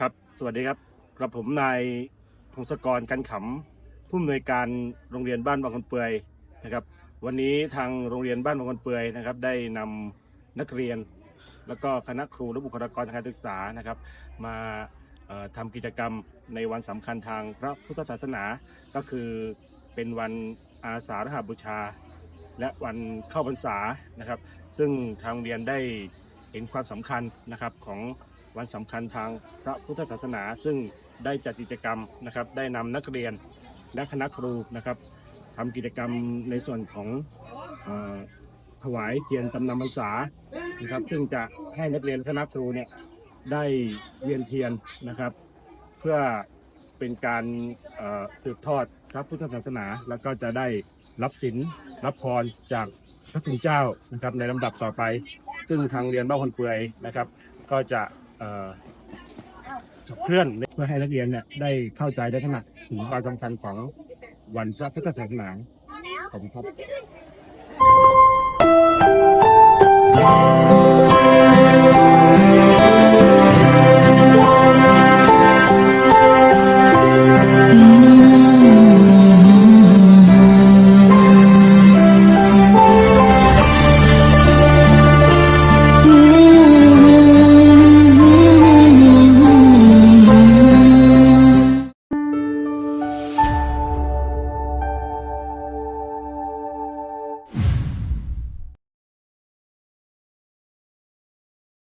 ครับ สวัสดีครับกระผมนายพงศกรกันขำผู้อำนวยการโรงเรียนบ้านบางคนเปื่อยนะครับ วันนี้ทางโรงเรียนบ้านบางคนเปื่อยนะครับ ได้นำนักเรียน แล้วก็คณะครูและบุคลากรทางการศึกษานะครับ มาเอ่อทำกิจกรรมในวันสำคัญทางพระพุทธศาสนา ก็คือเป็นวันอาสาฬหบูชา และวันเข้าพรรษานะครับ ซึ่งทางโรงเรียนได้เห็นความสำคัญนะครับของ วันสำคัญทางพระพุทธศาสนา ซึ่งได้จัดกิจกรรมนะครับได้นำนักเรียนและคณะครูนะครับทำกิจกรรมในส่วนของอถวายเทียนตำนำพรรษานะครับ ซึ่งจะให้นักเรียนคณะครูเนี่ยได้เวียนเทียนนะครับ เพื่อเป็นการสืบทอดพระพุทธศาสนา แล้วก็จะได้รับศีลรับพรจากพระคุณเจ้านะครับในลำดับต่อไป ซึ่งทางเรียนบ้านคนเปื่อยนะครับ ก็จะ ขับเคลื่อนเพื่อให้นักเรียนเนี่ยได้เข้าใจได้ถนัดถึงความสำคัญของวันพระพุทธศาสนาขอบคุณครับ